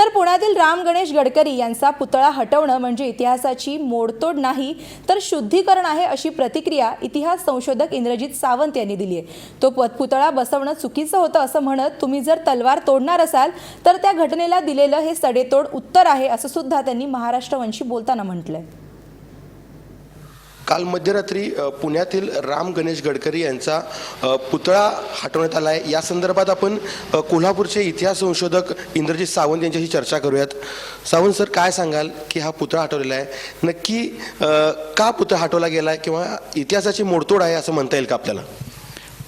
तर पुण्यातील राम गणेश गडकरी यांचा पुतळा हटवणं म्हणजे इतिहासाची मोडतोड नाही तर शुद्धीकरण आहे अशी प्रतिक्रिया इतिहास संशोधक इंद्रजित सावंत यांनी दिली आहे. तो पत- पुतळा बसवणं चुकीचं होतं असं म्हणत तुम्ही जर तलवार तोडणार असाल तर त्या घटनेला दिलेलं हे सडेतोड उत्तर आहे असं सुद्धा त्यांनी महाराष्ट्रवंशी बोलताना म्हटलंय. काल मध्यरात्री पुण्यातील राम गणेश गडकरी यांचा पुतळा हटवण्यात आला आहे. या संदर्भात आपण कोल्हापूरचे इतिहास संशोधक इंद्रजित सावंत यांच्याशी चर्चा करूयात. सावंत सर काय सांगाल की हा पुतळा हटवलेला आहे? नक्की का पुतळा हटवला गेला आहे किंवा इतिहासाची मोडतोड आहे असं म्हणता येईल का आपल्याला?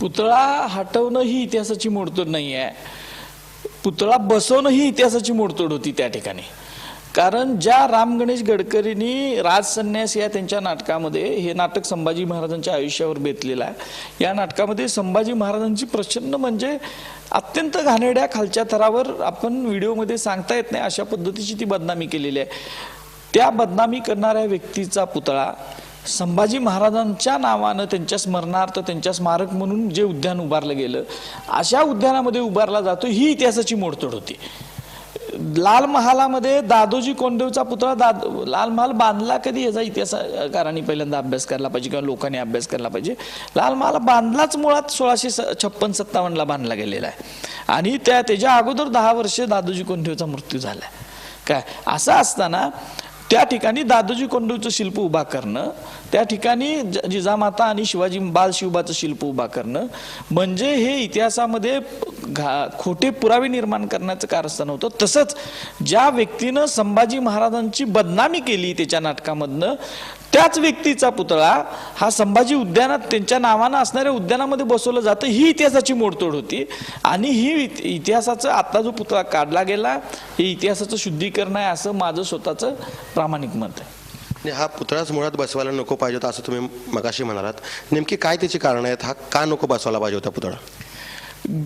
पुतळा हटवणं ही इतिहासाची मोडतोड नाही आहे पुतळा बसवणं ही इतिहासाची मोडतोड होती त्या ठिकाणी. कारण ज्या राम गणेश गडकरींनी राजसन्यास या त्यांच्या नाटकामध्ये हे नाटक संभाजी महाराजांच्या आयुष्यावर बेतलेलं आहे. या नाटकामध्ये संभाजी महाराजांची प्रचंड म्हणजे अत्यंत घाणेड्या खालच्या थरावर आपण व्हिडिओमध्ये सांगता येत नाही अशा पद्धतीची ती बदनामी केलेली आहे. त्या बदनामी करणाऱ्या व्यक्तीचा पुतळा संभाजी महाराजांच्या नावानं त्यांच्या स्मरणार्थ त्यांच्या स्मारक म्हणून जे उद्यान उभारलं गेलं अशा उद्यानामध्ये उभारला जातो. ही इतिहासाची मोडतोड होती. लाल महालामध्ये दादोजी कोंडदेवचा पुतळा दाद लाल महाल बांधला कधी याचा इतिहासकारांनी पहिल्यांदा अभ्यास करायला पाहिजे किंवा लोकांनी अभ्यास करायला पाहिजे? लाल महाल बांधलाच मुळात सोळाशे छप्पन सत्तावन्नला बांधला गेलेला आहे. आणि त्या त्याच्या अगोदर दहा वर्ष दादोजी कोंडदेवचा मृत्यू झाला आहे काय? असं असताना त्या ठिकाणी दादोजी कोंडूचं शिल्प उभा करणं त्या ठिकाणी ज- जिजामाता आणि शिवाजी बाल शिवबाचं शिल्प उभा करणं म्हणजे हे इतिहासामध्ये घा खोटे पुरावे निर्माण करण्याचं कारस्थान होतं. तसंच ज्या व्यक्तीनं संभाजी महाराजांची बदनामी केली त्याच्या नाटकामधनं त्याच व्यक्तीचा पुतळा हा संभाजी उद्यानात त्यांच्या नावानं असणाऱ्या उद्यानामध्ये बसवलं जातं. ही इतिहासाची मोडतोड होती. आणि ही इत- इतिहासाचं आता जो पुतळा काढला गेला हे इतिहासाचं शुद्धीकरण आहे असं माझं स्वतःचं प्रामाणिक मत आहे. आणि हा पुतळाच मुळात बसवायला नको पाहिजे होता असं तुम्ही मगाशी म्हणालात. नेमकी काय त्याची कारणं आहेत? हा का नको बसवायला पाहिजे होता पुतळा?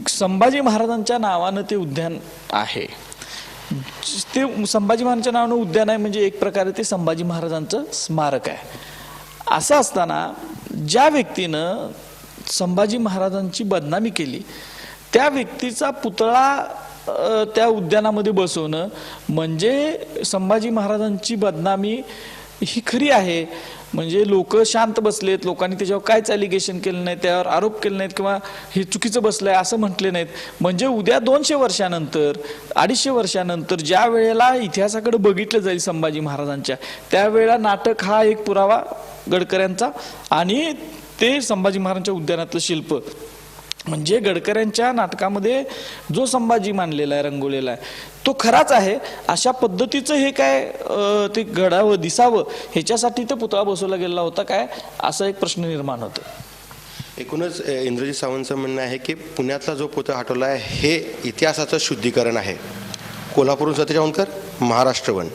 संभाजी महाराजांच्या नावानं ते उद्यान आहे. ते संभाजी महाराजांच्या नावानं उद्यान आहे म्हणजे एक प्रकारे ते संभाजी महाराजांचं स्मारक आहे. असं असताना ज्या व्यक्तीनं संभाजी महाराजांची बदनामी केली त्या व्यक्तीचा पुतळा त्या उद्यानामध्ये बसवणं म्हणजे संभाजी महाराजांची बदनामी ही खरी आहे. म्हणजे लोक शांत बसलेत लोकांनी त्याच्यावर कायच ॲलिगेशन केलं नाही त्यावर आरोप केले नाहीत किंवा हे चुकीचं बसलंय असं म्हटले नाहीत. म्हणजे उद्या दोनशे वर्षानंतर अडीचशे वर्षानंतर ज्या वेळेला इतिहासाकडे बघितलं जाईल संभाजी महाराजांच्या त्यावेळेला नाटक हा एक पुरावा गडकऱ्यांचा आणि ते संभाजी महाराजांच्या उद्यानातलं शिल्प. म्हणजे गडकऱ्यांच्या नाटकामध्ये जो संभाजी मानलेला आहे रंगवलेला आहे तो खराच आहे. अशा पद्धतीचं हे काय ते घडावं दिसावं ह्याच्यासाठी ते पुतळा बसवला गेला होता काय? असा एक प्रश्न निर्माण होतो. एकूणच अ, सावंतचं म्हणणं आहे की पुण्यातला जो पुतळा हटवला आहे हे इतिहासाचं शुद्धीकरण आहे. कोल्हापूरहून सतीश औंदकर महाराष्ट्रवन